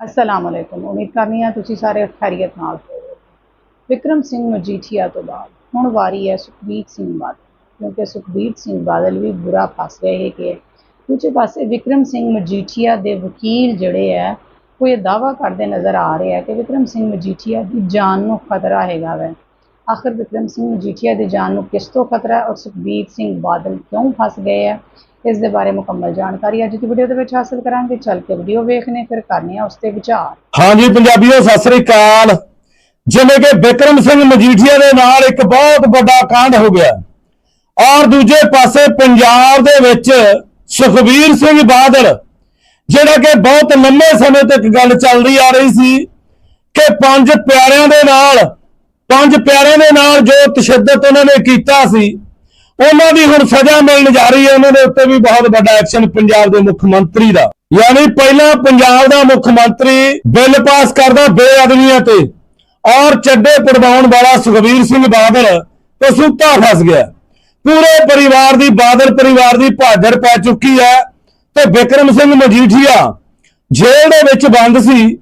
ਅਸਲਾਮ ਅਲੈਕੁਮ ਉਮੀਦ ਕਰਨੀ ਆ ਤੁਸੀਂ ਸਾਰੇ ਖੈਰੀਅਤ ਨਾਲ ਹੋਵੋਗੇ। ਵਿਕਰਮ ਸਿੰਘ ਮਜੀਠੀਆ ਤੋਂ ਬਾਅਦ ਹੁਣ ਵਾਰੀ ਹੈ ਸੁਖਬੀਰ ਸਿੰਘ ਬਾਦਲ। ਕਿਉਂਕਿ ਸੁਖਬੀਰ ਸਿੰਘ ਬਾਦਲ ਵੀ ਬੁਰਾ ਫਸ ਗਏ ਹੈ ਦੂਜੇ ਪਾਸੇ ਵਿਕਰਮ ਸਿੰਘ ਮਜੀਠੀਆ ਦੇ ਵਕੀਲ ਜਿਹੜੇ ਹੈ ਉਹ ਇਹ ਦਾਵਾ ਕਰਦੇ ਨਜ਼ਰ ਆ ਰਹੇ ਆ ਕਿ ਵਿਕਰਮ ਸਿੰਘ ਮਜੀਠੀਆ ਦੀ ਜਾਨ ਨੂੰ ਖਤਰਾ ਹੈਗਾ ਵੈ। ਆਖਿਰ ਵਿਕਰਮ ਸਿੰਘ ਮਜੀਠੀਆ ਦੇ ਜਾਨ ਨੂੰ ਕਿਸ ਤੋਂ ਖਤਰਾ ਹੈ? ਔਰ ਸੁਖਬੀਰ ਸਿੰਘ ਬਾਦਲ ਕਿਉਂ ਫਸ ਗਏ ਹੈ ਇਸ ਦੇ ਬਾਰੇ ਮੁਕੰਮਲ ਜਾਣਕਾਰੀ ਅੱਜ ਦੀ ਵੀਡੀਓ ਦੇ ਵਿੱਚ ਹਾਸਲ ਕਰਾਂਗੇ। ਚੱਲ ਕੇ ਵੀਡੀਓ ਵੇਖਨੇ, ਫਿਰ ਕਰਨੇ ਆ ਉਸ ਤੇ ਵਿਚਾਰ। ਹਾਂਜੀ ਪੰਜਾਬੀਓ, ਸਤਿ ਸ੍ਰੀ ਅਕਾਲ। ਜਿਵੇਂ ਕਿ ਬਿਕਰਮ ਸਿੰਘ ਮਜੀਠੀਆ ਦੇ ਨਾਲ ਇੱਕ ਬਹੁਤ ਵੱਡਾ ਕਾਂਡ ਹੋ ਗਿਆ। ਔਰ ਦੂਜੇ ਪਾਸੇ ਪੰਜਾਬ ਦੇ ਵਿੱਚ ਸੁਖਬੀਰ ਸਿੰਘ ਬਾਦਲ, ਜਿਹੜਾ ਕਿ ਬਹੁਤ ਲੰਮੇ ਸਮੇਂ ਤੱਕ ਗੱਲ ਚੱਲਦੀ ਆ ਰਹੀ ਸੀ ਕਿ ਪੰਜ ਪਿਆਰਿਆਂ ਦੇ ਨਾਲ ਪੰਜ ਪਿਆਰਿਆਂ ਦੇ ਨਾਲ ਜੋ ਤਸ਼ੱਦਦ ਉਹਨਾਂ ਨੇ ਕੀਤਾ ਸੀ, ਉਹਨਾਂ ਦੀ ਹੁਣ ਸਜ਼ਾ ਮਿਲਣ ਜਾ ਰਹੀ ਹੈ। ਉਹਨਾਂ ਦੇ ਉੱਤੇ ਵੀ ਬਹੁਤ ਵੱਡਾ ਐਕਸ਼ਨ ਪੰਜਾਬ ਦੇ ਮੁੱਖ ਮੰਤਰੀ ਦਾ। ਯਾਨੀ ਪਹਿਲਾਂ ਪੰਜਾਬ ਦਾ ਮੁੱਖ ਮੰਤਰੀ ਬਿੱਲ ਪਾਸ ਕਰਦਾ ਬੇਅਦਬੀਆਂ ਤੇ ਔਰ ਚੱਡੇ ਪੜਵਾਉਣ ਵਾਲਾ ਸੁਖਬੀਰ ਸਿੰਘ ਬਾਦਲ ਤੇ ਸੁੱਤਾ ਫਸ ਗਿਆ। ਪੂਰੇ ਪਰਿਵਾਰ ਦੀ ਬਾਦਲ ਪਰਿਵਾਰ ਦੀ ਭਾਦਰ ਪੈ ਚੁੱਕੀ ਹੈ ਤੇ ਵਿਕਰਮ ਸਿੰਘ ਮਜੀਠੀਆ ਜੇਲ੍ਹ ਦੇ ਵਿੱਚ ਬੰਦ ਸੀ।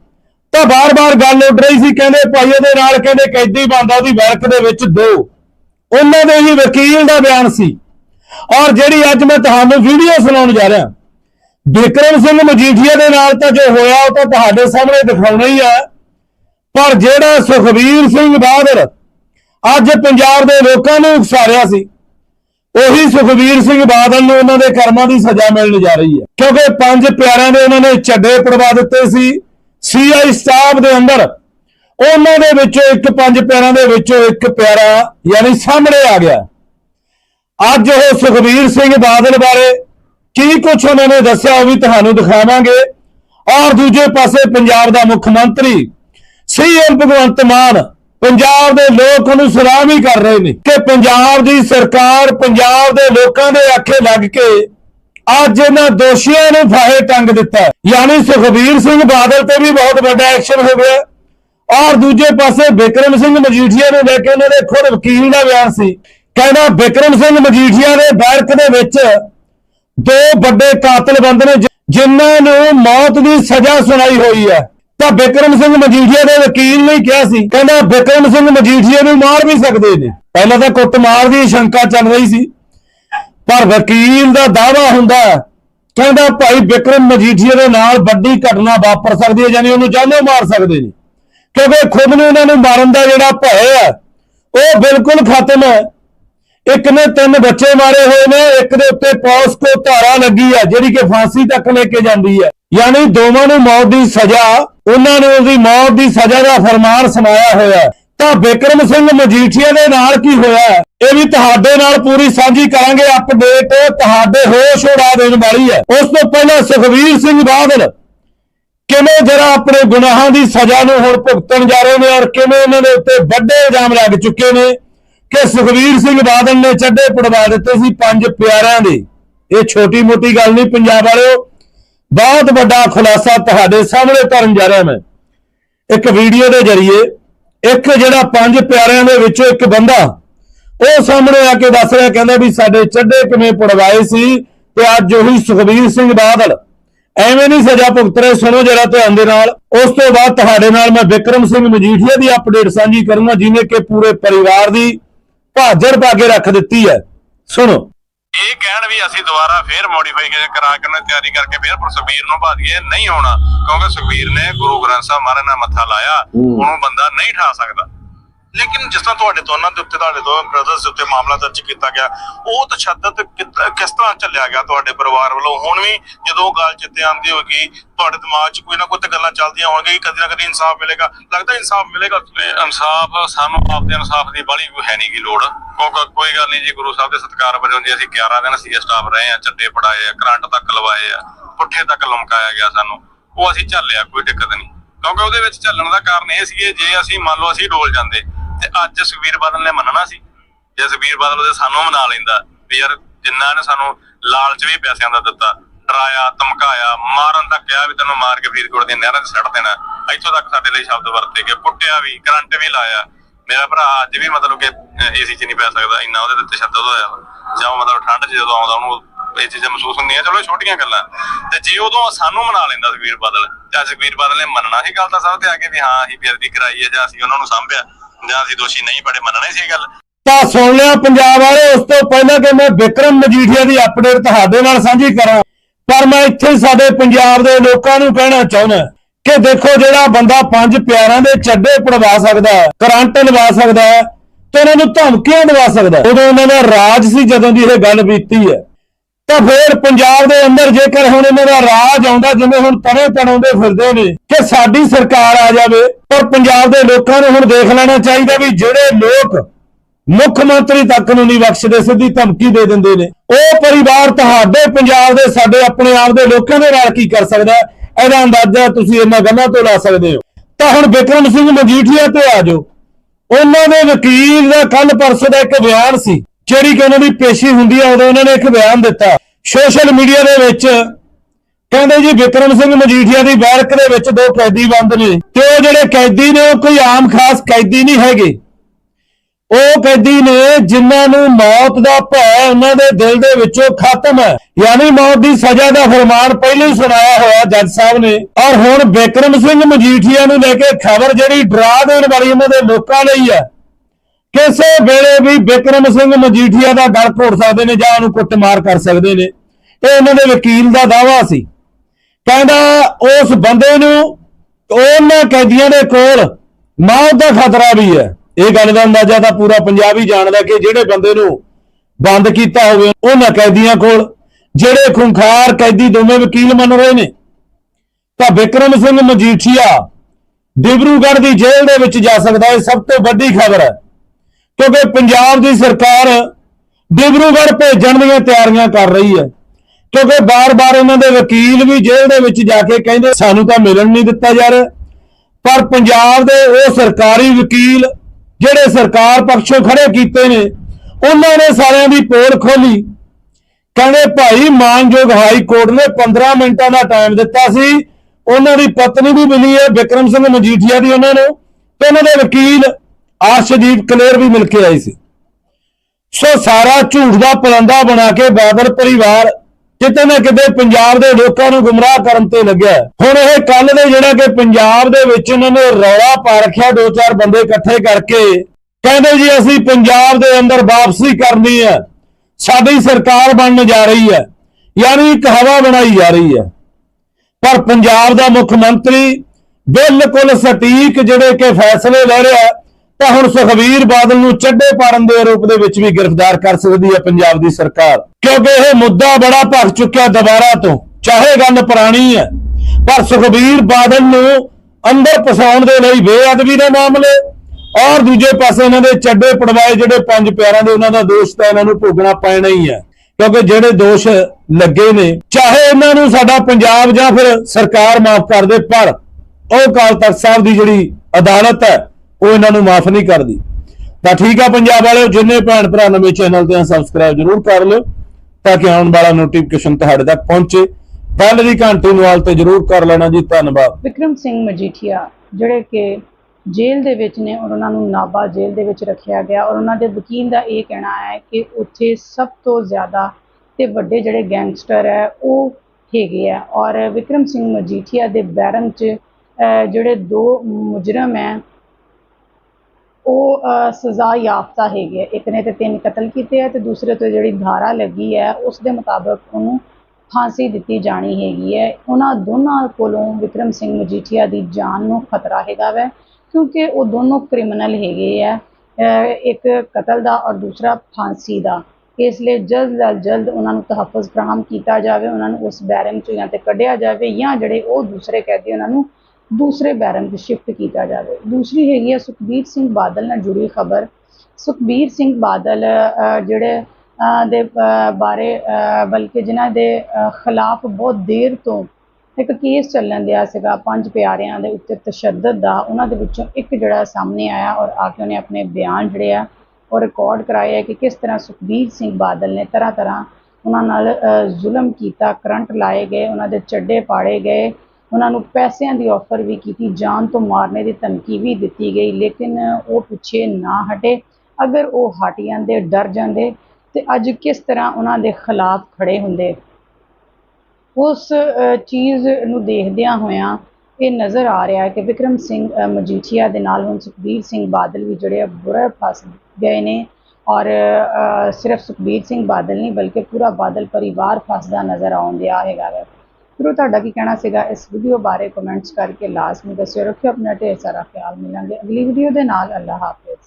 ਤਾਂ ਬਾਰ-ਬਾਰ ਗੱਲ ਉੱਡ ਰਹੀ ਸੀ, ਕਹਿੰਦੇ ਭਾਈ ਉਹਦੇ ਨਾਲ ਕਹਿੰਦੇ ਕੈਦੀ ਬੰਦਾ ਉਹਦੀ ਵਰਕ ਦੇ ਵਿੱਚ ਦੋ। ਉਹਨਾਂ ਦੇ ਹੀ ਵਕੀਲ ਦਾ ਬਿਆਨ ਸੀ। ਔਰ ਜਿਹੜੀ ਅੱਜ ਮੈਂ ਤੁਹਾਨੂੰ ਵੀਡੀਓ ਸੁਣਾਉਣ ਜਾ ਰਿਹਾ, ਵਿਕਰਮ ਸਿੰਘ ਮਜੀਠੀਆ ਦੇ ਨਾਲ ਤਾਂ ਜੋ ਹੋਇਆ, ਉਹ ਤਾਂ ਤੁਹਾਡੇ ਸਾਹਮਣੇ ਦਿਖਾਉਣਾ ਹੀ ਹੈ ਪਰ ਜਿਹੜਾ ਸੁਖਬੀਰ ਸਿੰਘ ਬਾਦਲ ਅੱਜ ਪੰਜਾਬ ਦੇ ਲੋਕਾਂ ਨੂੰ ਉਕਸਾਰਿਆ ਸੀ, ਉਹੀ ਸੁਖਬੀਰ ਸਿੰਘ ਬਾਦਲ ਨੂੰ ਉਹਨਾਂ ਦੇ ਕਰਮਾਂ ਦੀ ਸਜ਼ਾ ਮਿਲਣ ਜਾ ਰਹੀ ਹੈ। ਕਿਉਂਕਿ ਪੰਜ ਪਿਆਰਿਆਂ ਦੇ ਉਹਨਾਂ ਨੇ ਚੱਡੇ ਪੜਵਾ ਦਿੱਤੇ ਸੀ। ਸੀਆਈ ਸਟਾਫ ਦੇ ਅੰਦਰ ਉਹਨਾਂ ਦੇ ਵਿੱਚੋਂ ਇੱਕ ਪੰਜ ਪਿਆਰਿਆਂ ਦੇ ਵਿੱਚੋਂ ਇੱਕ ਪਿਆਰਾ ਯਾਨੀ ਸਾਹਮਣੇ ਆ ਗਿਆ। ਅੱਜ ਉਹ ਸੁਖਬੀਰ ਸਿੰਘ ਬਾਦਲ ਬਾਰੇ ਕੀ ਕੁਝ ਉਹਨਾਂ ਨੇ ਦੱਸਿਆ ਉਹ ਵੀ ਤੁਹਾਨੂੰ ਦਿਖਾਵਾਂਗੇ। ਔਰ ਦੂਜੇ ਪਾਸੇ ਪੰਜਾਬ ਦਾ ਮੁੱਖ ਮੰਤਰੀ ਸੀਐਮ ਭਗਵੰਤ ਮਾਨ ਪੰਜਾਬ ਦੇ ਲੋਕ ਉਹਨੂੰ ਸਲਾਮ ਹੀ ਕਰ ਰਹੇ ਨੇ ਕਿ ਪੰਜਾਬ ਦੀ ਸਰਕਾਰ ਪੰਜਾਬ ਦੇ ਲੋਕਾਂ ਦੇ ਆਖੇ ਲੱਗ ਕੇ ਅੱਜ ਇਹਨਾਂ ਦੋਸ਼ੀਆਂ ਨੂੰ ਫਾਹੇ ਟੰਗ ਦਿੱਤਾ ਯਾਨੀ ਸੁਖਬੀਰ ਸਿੰਘ ਬਾਦਲ ਤੇ ਵੀ ਬਹੁਤ ਵੱਡਾ ਐਕਸ਼ਨ ਹੋ ਗਿਆ। ਔਰ ਦੂਜੇ ਪਾਸੇ ਬਿਕਰਮ ਸਿੰਘ ਮਜੀਠੀਆ ਨੂੰ ਲੈ ਕੇ ਉਹਨਾਂ ਦੇ ਖੁਦ ਵਕੀਲ ਦਾ ਬਿਆਨ ਸੀ। ਕਹਿੰਦਾ, ਬਿਕਰਮ ਸਿੰਘ ਮਜੀਠੀਆ ਦੇ ਬੈਰਕ ਦੇ ਵਿੱਚ ਦੋ ਵੱਡੇ ਕਾਤਲ ਬੰਦ ਨੇ, ਜਿ- ਜਿਨ੍ਹਾਂ ਨੂੰ ਮੌਤ ਦੀ ਸਜ਼ਾ ਸੁਣਾਈ ਹੋਈ ਹੈ। ਤਾਂ ਬਿਕਰਮ ਸਿੰਘ ਮਜੀਠੀਆ ਦੇ ਵਕੀਲ ਨੇ ਕਿਹਾ ਸੀ, ਕਹਿੰਦਾ, ਬਿਕਰਮ ਸਿੰਘ ਮਜੀਠੀਆ ਨੂੰ ਮਾਰ ਵੀ ਸਕਦੇ ਨੇ। ਪਹਿਲਾਂ ਤਾਂ ਕੁੱਟਮਾਰ ਦੀ ਸ਼ੰਕਾ ਚੱਲ ਰਹੀ ਸੀ। ਪਰ ਵਕੀਲ ਦਾ ਦਾਵਾ ਹੁੰਦਾ ਕਹਿੰਦਾ ਭਾਈ ਬਿਕਰਮ ਮਜੀਠੀਆ ਦੇ ਨਾਲ ਵੱਡੀ ਘਟਨਾ ਵਾਪਰ ਸਕਦੀ ਹੈ, ਯਾਨੀ ਉਹਨੂੰ ਜਾਨੋਂ ਮਾਰ ਸਕਦੇ ਨੇ। ਕਿਉਂਕਿ ਖੁਦ ਨੂੰ ਉਹਨਾਂ ਨੂੰ ਮਾਰਨ ਦਾ ਜਿਹੜਾ ਭੈ ਹੈ, ਉਹ ਬਿਲਕੁਲ ਖਤਮ ਹੈ। ਇੱਕ ਨੇ ਤਿੰਨ ਬੱਚੇ ਮਾਰੇ ਹੋਏ ਨੇ, ਇੱਕ ਦੇ ਉੱਤੇ ਪੌਸਕੋ ਧਾਰਾ ਲੱਗੀ ਹੈ, ਜਿਹੜੀ ਕਿ ਫਾਂਸੀ ਤੱਕ ਲੈ ਕੇ ਜਾਂਦੀ ਹੈ। ਯਾਨੀ ਦੋਵਾਂ ਨੂੰ ਮੌਤ ਦੀ ਸਜ਼ਾ, ਉਹਨਾਂ ਨੇ ਉਹਦੀ ਮੌਤ ਦੀ ਸਜ਼ਾ ਦਾ ਫਰਮਾਨ ਸੁਣਾਇਆ ਹੋਇਆ ਤਾਂ ਬਿਕਰਮ ਸਿੰਘ ਮਜੀਠੀਆ ਦੇ ਨਾਲ ਕੀ ਹੋਇਆ? ਇਹ ਵੀ ਤੁਹਾਡੇ ਨਾਲ ਪੂਰੀ ਸਾਂਝੀ ਕਰਾਂਗੇ ਅਪਡੇਟ ਤੁਹਾਡੇ ਹੋਸ਼ ਉਡਾ ਦੇਣ ਵਾਲੀ ਹੈ। ਉਸ ਤੋਂ ਪਹਿਲਾਂ ਸੁਖਵੀਰ ਸਿੰਘ ਬਾਦਲ ਕਿਵੇਂ ਜਰਾ ਆਪਣੇ ਗੁਨਾਹਾਂ ਦੀ ਸਜ਼ਾ ਨੂੰ ਹੁਣ ਭੁਗਤਣ ਜਾ ਰਹੇ ਨੇ ਔਰ ਕਿਵੇਂ ਇਹਨਾਂ ਦੇ ਉੱਤੇ ਵੱਡੇ ਇਲਜ਼ਾਮ ਲੱਗ ਚੁੱਕੇ ਨੇ ਕਿ ਸੁਖਵੀਰ ਸਿੰਘ ਬਾਦਲ ਨੇ ਚੱਡੇ ਪੜਵਾ ਦਿੱਤੇ ਸੀ ਪੰਜ ਪਿਆਰਿਆਂ ਦੇ। ਇਹ ਛੋਟੀ ਮੋਟੀ ਗੱਲ ਨਹੀਂ ਪੰਜਾਬ ਵਾਲਿਓ। ਬਹੁਤ ਵੱਡਾ ਖੁਲਾਸਾ ਤੁਹਾਡੇ ਸਾਹਮਣੇ ਕਰਨ ਜਾ ਰਿਹਾ ਮੈਂ। ਇੱਕ ਵੀਡੀਓ ਦੇ ਜ਼ਰੀਏ ਇੱਕ ਜਿਹੜਾ ਪੰਜ ਪਿਆਰਿਆਂ ਦੇ ਵਿੱਚੋਂ ਇੱਕ ਬੰਦਾ, ਉਹ ਸਾਹਮਣੇ ਆ ਕੇ ਦੱਸ ਰਿਹਾ, ਕਹਿੰਦਾ ਵੀ ਸਾਡੇ ਚੱਡੇ ਕਿਵੇਂ ਪੜਵਾਏ ਸੀ ਤੇ ਅੱਜ ਉਹੀ ਸੁਖਬੀਰ ਸਿੰਘ ਬਾਦਲ। ਐਵੇਂ ਨਹੀਂ ਸਜ਼ਾ ਭੁਗਤ ਰਹੇ, ਸੁਣੋ ਜਰਾ ਧਿਆਨ ਦੇ ਨਾਲ। ਉਸ ਤੋਂ ਬਾਅਦ ਤੁਹਾਡੇ ਨਾਲ ਮੈਂ ਵਿਕਰਮ ਸਿੰਘ ਮਜੀਠੀਆ ਦੀ ਅਪਡੇਟ ਸਾਂਝੀ ਕਰੂੰਗਾ ਜਿਨੇ ਕਿ ਪੂਰੇ ਪਰਿਵਾਰ ਦੀ ਭਾਜੜ ਪਾ ਕੇ ਰੱਖ ਦਿੱਤੀ ਹੈ। ਸੁਣੋ। ਇਹ ਕਹਿਣ ਵੀ ਅਸੀਂ ਦੁਬਾਰਾ ਫੇਰ ਮੋਡੀਫਾਈ ਕਰਾ ਕੇ ਨਾ ਤਿਆਰੀ ਕਰਕੇ ਫੇਰ ਪਰ ਸੁਖਬੀਰ ਨੂੰ ਭਾ ਦਈਏ ਨਹੀਂ ਹੋਣਾ। ਕਿਉਂਕਿ ਸੁਖਬੀਰ ਨੇ ਗੁਰੂ ਗ੍ਰੰਥ ਸਾਹਿਬ ਮਹਾਰਾਜ ਨਾਲ ਮੱਥਾ ਲਾਇਆ ਉਹਨੂੰ ਬੰਦਾ ਨਹੀਂ ਠਾ ਸਕਦਾ। ਲੇਕਿਨ ਜਿਸ ਤਰ੍ਹਾਂ ਤੁਹਾਡੇ ਦੋਨਾਂ ਦੇ ਉੱਤੇ, ਤੁਹਾਡੇ ਦੋ ਬ੍ਰਦਰਸ ਦੇ ਉੱਤੇ ਮਾਮਲਾ ਦਰਜ ਕੀਤਾ ਗਿਆ, ਉਹ ਤਸ਼ੱਦਦ ਕਿੱਦ- ਕਿਸ ਤਰ੍ਹਾਂ ਚੱਲਿਆ ਗਿਆ ਤੁਹਾਡੇ ਪਰਿਵਾਰ ਵੱਲੋਂ? ਹੁਣ ਵੀ ਜਦੋਂ ਗੱਲ ਚਿੱਤੇ ਆਉਂਦੀ ਹੋਗੀ ਤੁਹਾਡੇ ਦਿਮਾਗ 'ਚ ਕੋਈ ਨਾ ਕੋਈ ਤਾਂ ਗੱਲਾਂ ਚੱਲਦੀਆਂ ਹੋਣਗੀਆਂ ਕਿ ਕਦੀ ਨਾ ਕਦੀ ਇਨਸਾਫ ਮਿਲੇਗਾ। ਲੱਗਦਾ ਇਨਸਾਫ ਮਿਲੇਗਾ ਇਨਸਾਫ ਸਾਨੂੰ ਆਪਦੇ ਇਨਸਾਫ ਦੀ ਬਾਲੀ ਕੋਈ ਹੈ ਨਹੀਂ ਗੀ ਲੋੜ। ਕਿਉਂਕਿ ਕੋਈ ਗੱਲ ਨਹੀਂ ਜੀ, ਗੁਰੂ ਸਾਹਿਬ ਦੇ ਸਤਿਕਾਰ ਵਜੋਂ ਜੀ ਅਸੀਂ 11 ਦਿਨ ਸੀ ਸਟਾਫ ਰਹੇ ਆ, ਚੱਡੇ ਪੜਾਏ ਆ, ਕਰੰਟ ਤੱਕ ਲਵਾਏ ਆ, ਪੁੱਠੇ ਤੱਕ ਲਮਕਾਇਆ ਗਿਆ ਸਾਨੂੰ। ਉਹ ਅਸੀਂ ਝੱਲਿਆ ਕੋਈ ਦਿੱਕਤ ਨਹੀਂ। ਕਿਉਂਕਿ ਉਹਦੇ ਵਿੱਚ ਝੱਲਣ ਦਾ ਕਾਰਨ ਇਹ ਸੀ ਜੇ ਅਸੀਂ, ਮੰਨ ਲਓ ਅਸੀਂ ਡੋਲ ਜਾਂਦੇ ਤੇ ਅੱਜ ਸੁਖਬੀਰ ਬਾਦਲ ਨੇ ਮੰਨਣਾ ਸੀ। ਜੇ ਸੁਖਬੀਰ ਬਾਦਲ ਉਹਦੇ ਸਾਨੂੰ ਮਨਾ ਲੈਂਦਾ ਵੀ ਯਾਰ ਜਿੰਨਾ ਨੇ ਸਾਨੂੰ ਲਾਲਚ ਵੀ ਪੈਸਿਆਂ ਦਾ ਦਿੱਤਾ, ਡਰਾਇਆ, ਧਮਕਾਇਆ, ਮਾਰਨ ਤੱਕ ਕਿਹਾ ਵੀ ਤੈਨੂੰ ਮਾਰ ਕੇ ਫਰੀਦਕੋਟ ਦੀਆਂ ਨਹਿਰਾਂ 'ਚ ਸੱਟ ਦੇਣਾ, ਇੱਥੋਂ ਤੱਕ ਸਾਡੇ ਲਈ ਸ਼ਬਦ ਵਰਤੇ ਗਏ, ਪੁੱਟਿਆ ਵੀ, ਕਰੰਟ ਵੀ ਲਾਇਆ। ਮੇਰਾ ਭਰਾ ਅੱਜ ਵੀ ਮਤਲਬ ਕਿ ਏਸੀ 'ਚ ਨਹੀਂ ਪੈ ਸਕਦਾ, ਇੰਨਾ ਉਹਦੇ ਤੇ ਤਸ਼ੱਦਦ ਹੋਇਆ ਵਾ। ਜਾਂ ਮਤਲਬ ਠੰਡ 'ਚ ਜਦੋਂ ਆਉਂਦਾ, ਉਹਨੂੰ ਇਹ ਚੀਜ਼ਾਂ ਮਹਿਸੂਸ ਹੁੰਦੀਆਂ, ਚਲੋ ਛੋਟੀਆਂ ਗੱਲਾਂ। ਤੇ ਜੇ ਉਦੋਂ ਸਾਨੂੰ ਮਨਾ ਲੈਂਦਾ ਸੁਖਬੀਰ ਬਾਦਲ ਜਾਂ ਸੁਖਬੀਰ ਬਾਦਲ ਨੇ ਮੰਨਣਾ ਸੀ ਗੱਲ ਤਾਂ ਸਭ ਤੇ ਆ ਕੇ ਵੀ ਹਾਂ, ਅਸੀਂ ਬੇਅਦਬੀ ਕਰਾਈ ਹੈ ਜਾਂ ਅਸੀਂ ਉਹਨਾਂ ਨੂੰ ਸਾਂਭਿਆ। ਜਾਂ ਅਸੀਂ ਦੋਸ਼ੀ ਨਹੀਂ ਬੜੇ ਮੰਨਣਾ ਸੀ ਇਹ ਗੱਲ। ਤਾਂ ਸੁਣ ਲਿਆ ਪੰਜਾਬ ਵਾਲੇ, ਉਸ ਤੋਂ ਪਹਿਲਾਂ ਕਿ ਮੈਂ ਵਿਕਰਮ ਮਜੀਠੀਆ ਦੀ ਅਪਡੇਟ ਤੁਹਾਡੇ ਨਾਲ ਸਾਂਝੀ ਕਰਾਂ। ਪਰ ਮੈਂ ਇੱਥੇ ਸਾਡੇ ਪੰਜਾਬ ਦੇ ਲੋਕਾਂ ਨੂੰ ਕਹਿਣਾ ਚਾਹੁੰਦਾ ਕਿ ਦੇਖੋ ਜਿਹੜਾ ਬੰਦਾ ਪੰਜ ਪਿਆਰਾਂ ਦੇ ਚੱਡੇ ਪੜਵਾ ਸਕਦਾ, ਕਰੰਟ ਲਵਾ ਸਕਦਾ ਹੈ ਤੇ ਉਹਨਾਂ ਨੂੰ ਧਮਕੀਆਂ ਦਵਾ ਸਕਦਾ। ਹੈ। ਉਦੋਂ ਉਹਨਾਂ ਦਾ ਰਾਜ ਸੀ ਜਦੋਂ ਦੀ ਇਹ ਗੱਲ ਬੀਤੀ ਹੈ। ਤਾਂ ਫਿਰ ਪੰਜਾਬ ਦੇ ਅੰਦਰ ਜੇਕਰ ਹੁਣ ਇਹਨਾਂ ਦਾ ਰਾਜ ਆਉਂਦਾ, ਜਿਵੇਂ ਹੁਣ ਤਣੇ ਤਣਾਉਂਦੇ ਫਿਰਦੇ ਨੇ, ਕਿ ਸਾਡੀ ਸਰਕਾਰ ਆ ਜਾਵੇ ਪਰ ਪੰਜਾਬ ਦੇ ਲੋਕਾਂ ਨੂੰ ਹੁਣ ਦੇਖ ਲੈਣਾ ਚਾਹੀਦਾ ਵੀ ਜਿਹੜੇ ਲੋਕ ਮੁੱਖ ਮੰਤਰੀ ਤੱਕ ਨੂੰ ਨਹੀਂ ਬਖਸ਼ਦੇ, ਸਿੱਧੀ ਧਮਕੀ ਦੇ ਦਿੰਦੇ ਨੇ। ਉਹ ਪਰਿਵਾਰ ਤੁਹਾਡੇ ਪੰਜਾਬ ਦੇ, ਸਾਡੇ ਆਪਣੇ ਆਪ ਦੇ ਲੋਕਾਂ ਦੇ ਨਾਲ ਕੀ ਕਰ ਸਕਦਾ ਇਹਦਾ ਅੰਦਾਜ਼ਾ ਤੁਸੀਂ ਇਹਨਾਂ ਗੱਲਾਂ ਤੋਂ ਲਾ ਸਕਦੇ ਹੋ। ਤਾਂ ਹੁਣ ਬਿਕਰਮ ਸਿੰਘ ਮਜੀਠੀਆ ਤੇ ਆ ਜਾਓ। ਉਹਨਾਂ ਦੇ ਵਕੀਲ ਦਾ ਕੱਲ ਪਰਸੋਂ ਦਾ ਇੱਕ ਬਿਆਨ ਸੀ। ਜਿਹੜੀ ਕਿ ਉਹਨਾਂ ਦੀ ਪੇਸ਼ੀ ਹੁੰਦੀ ਹੈ ਉਦੋਂ ਉਹਨਾਂ ਨੇ ਇੱਕ ਬਿਆਨ ਦਿੱਤਾ। ਸੋਸ਼ਲ ਮੀਡੀਆ ਦੇ ਵਿੱਚ ਕਹਿੰਦੇ ਜੀ ਵਿਕਰਮ ਸਿੰਘ ਮਜੀਠੀਆ ਦੀ ਬੈਰਕ ਦੇ ਵਿੱਚ ਦੋ ਕੈਦੀ ਬੰਦ ਨੇ ਤੇ ਉਹ ਜਿਹੜੇ ਕੈਦੀ ਨੇ, ਉਹ ਕੋਈ ਆਮ ਖਾਸ ਕੈਦੀ ਨਹੀਂ ਹੈਗੇ। ਉਹ ਕੈਦੀ ਨੇ ਜਿਨ੍ਹਾਂ ਨੂੰ ਮੌਤ ਦਾ ਭੈ ਉਹਨਾਂ ਦੇ ਦਿਲ ਦੇ ਵਿੱਚੋਂ ਖਤਮ ਹੈ। ਯਾਨੀ ਮੌਤ ਦੀ ਸਜ਼ਾ ਦਾ ਫਰਮਾਨ ਪਹਿਲਾਂ ਹੀ ਸੁਣਾਇਆ ਹੋਇਆ ਜੱਜ ਸਾਹਿਬ ਨੇ। ਔਰ ਹੁਣ ਬਿਕਰਮ ਸਿੰਘ ਮਜੀਠੀਆ ਨੂੰ ਲੈ ਕੇ ਖਬਰ ਜਿਹੜੀ ਡਰਾ ਦੇਣ ਵਾਲੀ ਉਹਨਾਂ ਦੇ ਲੋਕਾਂ ਲਈ ਹੈ। ਕਿਸੇ ਵੇਲੇ ਵੀ ਬਿਕਰਮ ਸਿੰਘ ਮਜੀਠੀਆ ਦਾ ਗਲ ਘੋੜ ਸਕਦੇ ਨੇ ਜਾਂ ਉਹਨੂੰ ਕੁੱਟਮਾਰ ਕਰ ਸਕਦੇ ਨੇ, ਇਹ ਉਹਨਾਂ ਦੇ ਵਕੀਲ ਦਾ ਦਾਵਾ ਸੀ। ਕਹਿੰਦਾ ਉਸ ਬੰਦੇ ਨੂੰ ਉਹਨਾਂ ਕੈਦੀਆਂ ਦੇ ਕੋਲ ਮੌਤ ਦਾ ਖਤਰਾ ਵੀ ਹੈ। ਇਹ ਗੱਲ ਦਾ ਅੰਦਾਜ਼ਾ ਤਾਂ ਪੂਰਾ ਪੰਜਾਬ ਹੀ ਜਾਣਦਾ ਕਿ ਜਿਹੜੇ ਬੰਦੇ ਨੂੰ ਬੰਦ ਕੀਤਾ ਹੋਵੇ, ਉਹਨਾਂ ਕੈਦੀਆਂ ਕੋਲ, ਜਿਹੜੇ ਖੁੰਖਾਰ ਕੈਦੀ ਦੋਵੇਂ ਵਕੀਲ ਮੰਨ ਰਹੇ ਨੇ। ਤਾਂ ਵਿਕਰਮ ਸਿੰਘ ਮਜੀਠੀਆ ਡਿਬਰੂਗੜ੍ਹ ਦੀ ਜੇਲ੍ਹ ਦੇ ਵਿੱਚ ਜਾ ਸਕਦਾ ਇਹ ਸਭ ਤੋਂ ਵੱਡੀ ਖਬਰ ਹੈ। ਕਿਉਂਕਿ ਪੰਜਾਬ ਦੀ ਸਰਕਾਰ ਡਿਬਰੂਗੜ੍ਹ ਭੇਜਣ ਦੀਆਂ ਤਿਆਰੀਆਂ ਕਰ ਰਹੀ ਹੈ। ਕਿਉਂਕਿ ਬਾਰ-ਬਾਰ ਉਹਨਾਂ ਦੇ ਵਕੀਲ ਵੀ ਜੇਲ੍ਹ ਦੇ ਵਿੱਚ ਜਾ ਕੇ ਕਹਿੰਦੇ ਸਾਨੂੰ ਤਾਂ ਮਿਲਣ ਨਹੀਂ ਦਿੱਤਾ ਜਾ ਰਿਹਾ। ਪਰ ਪੰਜਾਬ ਦੇ ਉਹ ਸਰਕਾਰੀ ਵਕੀਲ ਜਿਹੜੇ ਸਰਕਾਰ ਪੱਖੋਂ ਖੜੇ ਕੀਤੇ ਨੇ, ਉਹਨਾਂ ਨੇ ਸਾਰਿਆਂ ਦੀ ਪੋਲ ਖੋਲੀ ਕਹਿੰਦੇ ਭਾਈ ਮਾਨਯੋਗ ਹਾਈ ਕੋਰਟ ਨੇ 15 ਮਿੰਟਾਂ ਦਾ ਟਾਈਮ ਦਿੱਤਾ ਸੀ। ਉਹਨਾਂ ਦੀ ਪਤਨੀ ਵੀ ਮਿਲੀ ਹੈ, ਵਿਕਰਮ ਸਿੰਘ ਮਜੀਠੀਆ ਦੀ ਉਹਨਾਂ ਨੂੰ। ਤੇ ਉਹਨਾਂ ਦੇ ਵਕੀਲ ਆਰਸ਼ਦੀਪ ਕਲੇਰ ਵੀ ਮਿਲ ਕੇ ਆਏ ਸੀ। ਸੋ ਸਾਰਾ ਝੂਠ ਦਾ ਪਲੰਦਾ ਬਣਾ ਕੇ ਬਾਦਲ ਪਰਿਵਾਰ ਕਿਤੇ ਨਾ ਕਿਤੇ ਪੰਜਾਬ ਦੇ ਲੋਕਾਂ ਨੂੰ ਗੁੰਮਰਾਹ ਕਰਨ ਤੇ ਲੱਗਿਆ ਹੁਣ ਇਹ ਕੱਲ ਦੇ ਜਿਹੜਾ ਕਿ ਪੰਜਾਬ ਦੇ ਵਿੱਚ ਉਹਨਾਂ ਨੇ ਰੌਲਾ ਪਾ ਰੱਖਿਆ, ਦੋ ਚਾਰ ਬੰਦੇ ਇਕੱਠੇ ਕਰਕੇ, ਕਹਿੰਦੇ ਜੀ ਅਸੀਂ ਪੰਜਾਬ ਦੇ ਅੰਦਰ ਵਾਪਸੀ ਕਰਨੀ ਹੈ। ਸਾਡੀ ਸਰਕਾਰ ਬਣਨ ਜਾ ਰਹੀ ਹੈ, ਯਾਨੀ ਇੱਕ ਹਵਾ ਬਣਾਈ ਜਾ ਰਹੀ ਹੈ। ਪਰ ਪੰਜਾਬ ਦਾ ਮੁੱਖ ਮੰਤਰੀ ਬਿਲਕੁਲ ਸਟੀਕ ਜਿਹੜੇ ਕਿ ਫੈਸਲੇ ਲੈ ਰਿਹਾ ਤਾਂ ਹੁਣ ਸੁਖਵੀਰ ਬਾਦਲ ਨੂੰ ਚੱਡੇ ਪਾਰਨ ਦੇ ਆਰੋਪ ਦੇ ਵਿੱਚ ਵੀ ਗ੍ਰਿਫਤਾਰ ਕਰ ਸਕਦੀ ਹੈ ਪੰਜਾਬ ਦੀ ਸਰਕਾਰ। ਕਿਉਂਕਿ ਇਹ ਮੁੱਦਾ ਬੜਾ ਭਖ ਚੁੱਕਿਆ ਦੁਬਾਰਾ ਤੋਂ, ਚਾਹੇ ਗੱਲ ਪੁਰਾਣੀ ਹੈ, ਪਰ ਸੁਖਵੀਰ ਬਾਦਲ ਨੂੰ ਅੰਦਰ ਫਸਾਉਣ ਦੇ ਲਈ ਬੇਅਦਬੀ ਦੇ ਮਾਮਲੇ ਔਰ ਦੂਜੇ ਪਾਸੇ ਇਹਨਾਂ ਦੇ ਚੱਡੇ ਪੜਵਾਏ ਜਿਹੜੇ ਪੰਜ ਪਿਆਰਾਂ ਦੇ ਉਹਨਾਂ ਦਾ ਦੋਸ਼ ਤਾਂ ਇਹਨਾਂ ਨੂੰ ਭੋਗਣਾ ਪੈਣਾ ਹੀ ਹੈ। ਕਿਉਂਕਿ ਜਿਹੜੇ ਦੋਸ਼ ਲੱਗੇ ਨੇ, ਚਾਹੇ ਇਹਨਾਂ ਨੂੰ ਸਾਡਾ ਪੰਜਾਬ ਜਾਂ ਫਿਰ ਸਰਕਾਰ ਮਾਫ ਕਰ ਦੇ, ਪਰ ਉਹ ਅਕਾਲ ਤਖਤ ਸਾਹਿਬ ਦੀ ਜਿਹੜੀ ਅਦਾਲਤ ਹੈ ਉਹ ਇਹਨਾਂ ਨੂੰ ਮਾਫ ਨਹੀਂ ਕਰਦੀ। ਤਾਂ ਠੀਕ ਆ ਪੰਜਾਬ ਵਾਲਿਓ, ਜਿੰਨੇ ਭੈਣ ਭਰਾ ਨਵੇਂ ਚੈਨਲ ਤੇ ਸਬਸਕ੍ਰਾਈਬ ਜ਼ਰੂਰ ਕਰ ਲਿਓ, ਤਾਂ ਕਿ ਆਉਣ ਵਾਲਾ ਨੋਟੀਫਿਕੇਸ਼ਨ ਤੁਹਾਡੇ ਤੱਕ ਪਹੁੰਚੇ। ਬੈਲ ਦੀ ਘੰਟੀ ਨੂੰ ਆਲ ਤੇ ਜ਼ਰੂਰ ਕਰ ਲੈਣਾ ਜੀ, ਧੰਨਵਾਦ। ਵਿਕਰਮ ਸਿੰਘ ਮਜੀਠੀਆ, ਜਿਹੜੇ ਕਿ ਜੇਲ੍ਹ ਦੇ ਵਿੱਚ ਨੇ ਔਰ ਉਹਨਾਂ ਨੂੰ ਨਾਭਾ ਜੇਲ੍ਹ ਦੇ ਵਿੱਚ ਰੱਖਿਆ ਗਿਆ, ਔਰ ਉਹਨਾਂ ਦੇ ਵਕੀਲ ਦਾ ਇਹ ਕਹਿਣਾ ਹੈ ਕਿ ਉੱਥੇ ਸਭ ਤੋਂ ਜ਼ਿਆਦਾ ਤੇ ਵੱਡੇ ਜਿਹੜੇ ਗੈਂਗਸਟਰ ਹੈ, ਉਹ ਹੈਗੇ ਆ। ਔਰ ਵਿਕਰਮ ਸਿੰਘ ਮਜੀਠੀਆ ਦੇ ਬੈਰਮ 'ਚ ਜਿਹੜੇ ਦੋ ਮੁਜਰਮ ਹੈ ਉਹ ਸਜ਼ਾ ਯਾਫਤਾ ਹੈਗੇ ਆ। ਇੱਕ ਨੇ ਤੇ ਤਿੰਨ ਕਤਲ ਕੀਤੇ ਆ ਤੇ ਦੂਸਰੇ ਤੇ ਜਿਹੜੀ ਧਾਰਾ ਲੱਗੀ ਹੈ, ਉਸ ਦੇ ਮੁਤਾਬਕ ਉਹਨੂੰ ਫਾਂਸੀ ਦਿੱਤੀ ਜਾਣੀ ਹੈਗੀ ਹੈ। ਉਹਨਾਂ ਦੋਨਾਂ ਕੋਲੋਂ ਵਿਕਰਮ ਸਿੰਘ ਮਜੀਠੀਆ ਦੀ ਜਾਨ ਨੂੰ ਖਤਰਾ ਹੈਗਾ ਵੈ, ਕਿਉਂਕਿ ਉਹ ਦੋਨੋਂ ਕ੍ਰਿਮੀਨਲ ਹੈਗੇ ਆ। ਇੱਕ ਕਤਲ ਦਾ ਔਰ ਦੂਸਰਾ ਫਾਂਸੀ ਦਾ। ਇਸ ਲਈ ਜਲਦ ਤੋਂ ਜਲਦ ਉਹਨਾਂ ਨੂੰ ਤਹਫਜ਼ ਫਰਾਹਮ ਕੀਤਾ ਜਾਵੇ, ਉਹਨਾਂ ਨੂੰ ਉਸ ਬੈਰਮ ਚੋਂ ਜਾਂ ਤੇ ਕੱਢਿਆ ਜਾਵੇ ਜਾਂ ਜਿਹੜੇ ਉਹ ਦੂਸਰੇ ਕੈਦੀ ਉਹਨਾਂ ਨੂੰ ਦੂਸਰੇ ਬੈਰਨ 'ਚ ਸ਼ਿਫਟ ਕੀਤਾ ਜਾਵੇ। ਦੂਸਰੀ ਹੈਗੀ ਹੈ ਸੁਖਬੀਰ ਸਿੰਘ ਬਾਦਲ ਨਾਲ ਜੁੜੀ ਖਬਰ। ਸੁਖਬੀਰ ਸਿੰਘ ਬਾਦਲ ਜਿਹੜੇ ਦੇ ਬਾਰੇ ਬਲਕਿ ਜਿਨ੍ਹਾਂ ਦੇ ਖਿਲਾਫ ਬਹੁਤ ਦੇਰ ਤੋਂ ਇੱਕ ਕੇਸ ਚੱਲਣ ਦਿਆ ਸੀਗਾ, ਪੰਜ ਪਿਆਰਿਆਂ ਦੇ ਉੱਤੇ ਤਸ਼ੱਦਦ ਦਾ, ਉਹਨਾਂ ਦੇ ਵਿੱਚੋਂ ਇੱਕ ਜਿਹੜਾ ਸਾਹਮਣੇ ਆਇਆ ਔਰ ਆ ਕੇ ਉਹਨੇ ਆਪਣੇ ਬਿਆਨ ਜਿਹੜੇ ਆ ਉਹ ਰਿਕਾਰਡ ਕਰਾਏ ਹੈ ਕਿ ਕਿਸ ਤਰ੍ਹਾਂ ਸੁਖਬੀਰ ਸਿੰਘ ਬਾਦਲ ਨੇ ਤਰ੍ਹਾਂ ਤਰ੍ਹਾਂ ਉਹਨਾਂ ਨਾਲ ਜ਼ੁਲਮ ਕੀਤਾ, ਕਰੰਟ ਲਾਏ ਗਏ, ਉਹਨਾਂ ਦੇ ਚੱਡੇ ਪਾੜੇ ਗਏ ਉਹਨਾਂ ਨੂੰ ਪੈਸਿਆਂ ਦੀ ਆਫਰ ਵੀ ਕੀਤੀ, ਜਾਨ ਤੋਂ ਮਾਰਨੇ ਦੀ ਧਮਕੀ ਵੀ ਦਿੱਤੀ ਗਈ, ਲੇਕਿਨ ਉਹ ਪਿੱਛੇ ਨਾ ਹਟੇ। ਅਗਰ ਉਹ ਹਟ ਜਾਂਦੇ, ਡਰ ਜਾਂਦੇ, ਤੇ ਅੱਜ ਕਿਸ ਤਰ੍ਹਾਂ ਉਹਨਾਂ ਦੇ ਖਿਲਾਫ ਖੜੇ ਹੁੰਦੇ? ਉਸ ਚੀਜ਼ ਨੂੰ ਦੇਖਦਿਆਂ ਹੋਇਆਂ ਇਹ ਨਜ਼ਰ ਆ ਰਿਹਾ ਹੈ ਕਿ ਵਿਕਰਮ ਸਿੰਘ ਮਜੀਠੀਆ ਦੇ ਨਾਲ ਹੁਣ ਸੁਖਬੀਰ ਸਿੰਘ ਬਾਦਲ ਵੀ ਜਿਹੜੇ ਆ ਬੁਰੇ ਫਸ ਗਏ ਨੇ ਔਰ ਸਿਰਫ ਸੁਖਬੀਰ ਸਿੰਘ ਬਾਦਲ ਨਹੀਂ, ਬਲਕਿ ਪੂਰਾ ਬਾਦਲ ਪਰਿਵਾਰ ਫਸਦਾ ਨਜ਼ਰ ਆਉਣ ਹੈਗਾ ਵਾ ਫਿਰ ਤੁਹਾਡਾ ਕੀ ਕਹਿਣਾ ਸੀਗਾ ਇਸ ਵੀਡੀਓ ਬਾਰੇ ਕਮੈਂਟਸ ਕਰਕੇ ਲਾਜ਼ਮੀ ਦੱਸਿਓ। ਰੱਖਿਓ ਆਪਣਾ ਢੇਰ ਸਾਰਾ ਖਿਆਲ। ਮਿਲਾਂਗੇ ਅਗਲੀ ਵੀਡੀਓ ਦੇ ਨਾਲ। ਅੱਲਾਹ ਹਾਫਿਜ਼।